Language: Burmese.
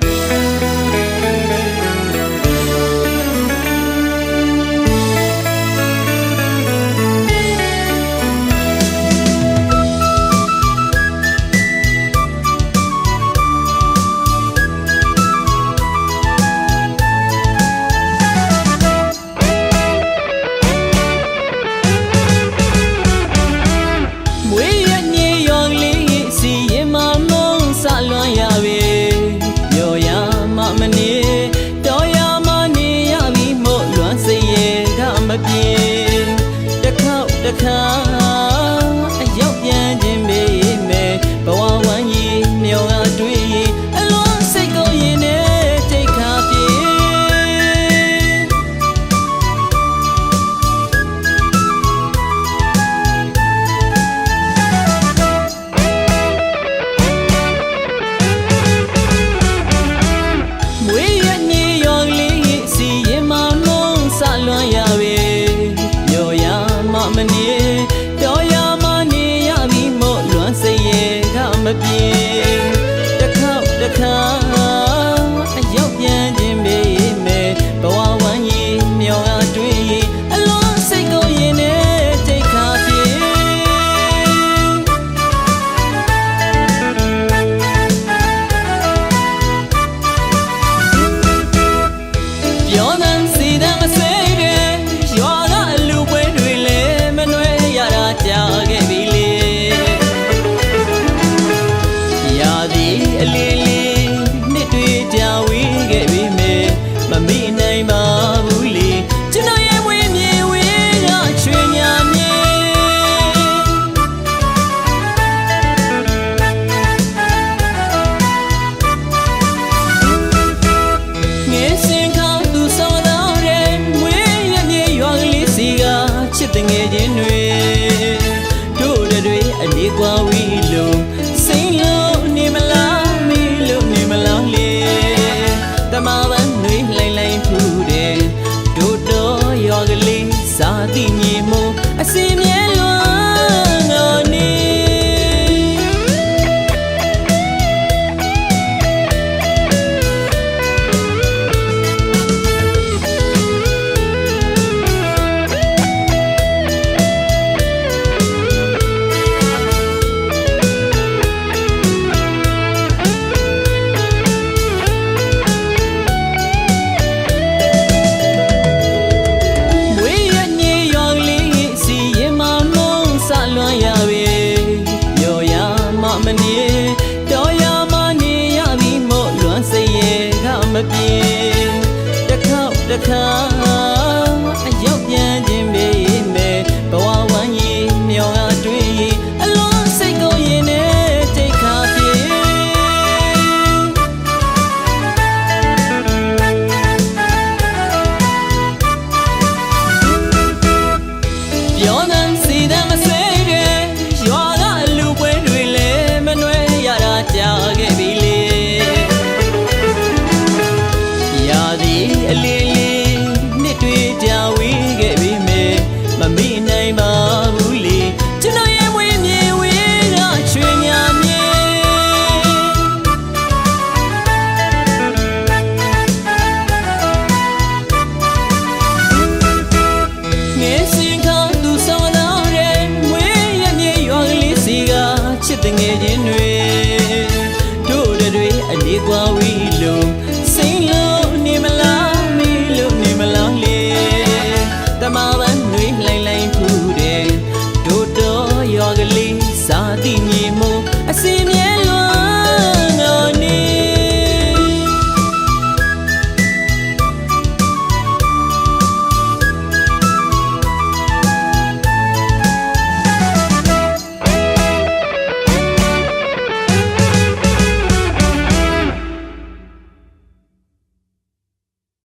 Yeah. တငယ်ချင်းတွေ တခါအရောက်ပြန်ခြင်းမေးမယ်ဘဝဝမ်းကြီးမျောအတွေ့အလွန်စိတ်ကိုရင်နဲ့တိတ်ခါပြေပြောနန်းစီတမ်းမစဲတဲ့ရွာကလူပွဲတွေလည်းမနှွဲရတာကြာခဲ့ပြီလေရာသီအလေး